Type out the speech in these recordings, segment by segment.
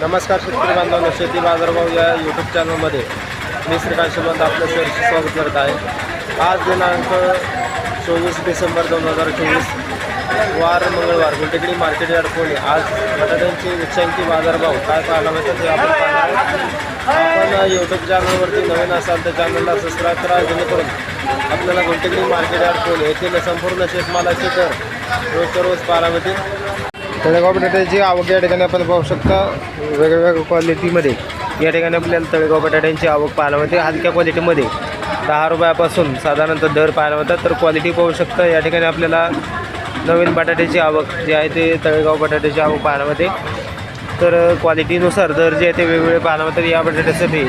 नमस्कार शेतकरी बांधवांनो शेती बाजारभाव या यूट्यूब चॅनलमध्ये मी श्रीकांत शिवंत आपलं सहर्ष स्वागत करत आहे. आज दिनांक चोवीस डिसेंबर दोन हजार चोवीस वार मंगळवार गुंटेकडी मार्केट यार्ड पुणे आज बटाट्यांची उच्चांकी बाजारभाव काय पाहायला मिळतात ते आपण पाहणार आपण यूट्यूब चॅनलवरती नवीन असाल तर चॅनलला सबस्क्राईब करा जेणेकरून आपल्याला गुंटेकडी मार्केट यार्ड पुणे येथील संपूर्ण शेतमालाचे दर रोजच्या रोज पाहायला मिळतील. तळेगाव बटाट्याची आवक या ठिकाणी आपण पाहू शकता. वेगवेगळ्या क्वालिटीमध्ये या ठिकाणी आपल्याला तळेगाव बटाट्यांची आवक पाहायला मिळते. हलक्या क्वालिटीमध्ये दहा रुपयापासून साधारणतः दर पाहायला मिळतात. तर क्वालिटी पाहू शकता या ठिकाणी आपल्याला नवीन बटाट्याची आवक जी आहे ते तळेगाव बटाट्याची आवक पाहायला मिळते. तर क्वालिटीनुसार दर जे आहे ते वेगवेगळे पाहायला मिळतात. या बटाट्यासाठी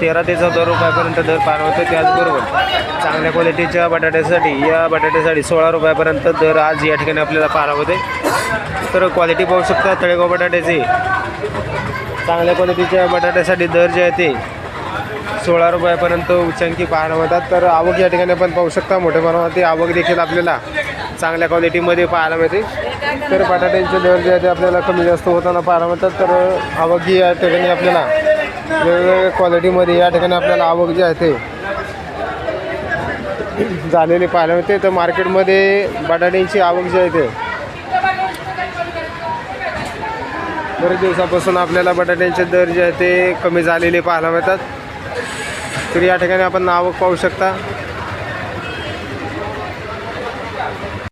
तेरा ते चौदा रुपयापर्यंत दर पार होतो. त्याचबरोबर चांगल्या क्वालिटीच्या बटाट्यासाठी या बटाट्यासाठी सोळा रुपयापर्यंत दर आज या ठिकाणी आपल्याला पार होते. तर क्वालिटी पाहू शकता तळेगाव बटाट्याचे. चांगल्या क्वालिटीच्या बटाट्यासाठी दर जे आहे ते सोळा रुपयापर्यंत उच्चांकी पाहायला मिळतात तर आवक या ठिकाणी आपण पाहू शकता. मोठ्या प्रमाणावरती आवक देखील आपल्याला चांगल्या क्वालिटीमध्ये पाहायला मिळते. तर बटाट्यांचे दर जे आहे ते आपल्याला कमी जास्त होताना पाहायला मिळतात. तर आवक ही या ठिकाणी आपल्याला वेगवेगळ्या क्वालिटीमध्ये या ठिकाणी आपल्याला आवक जी आहे ते झालेली पाहायला मिळते. तर मार्केटमध्ये बटाट्यांची आवक जी आहे ते बरेच दिवसापासून आपल्याला बटाट्यांचे दर जे आहे ते कमी झालेले पाहायला मिळतात. तर या ठिकाणी आपण आवक पाहू शकता.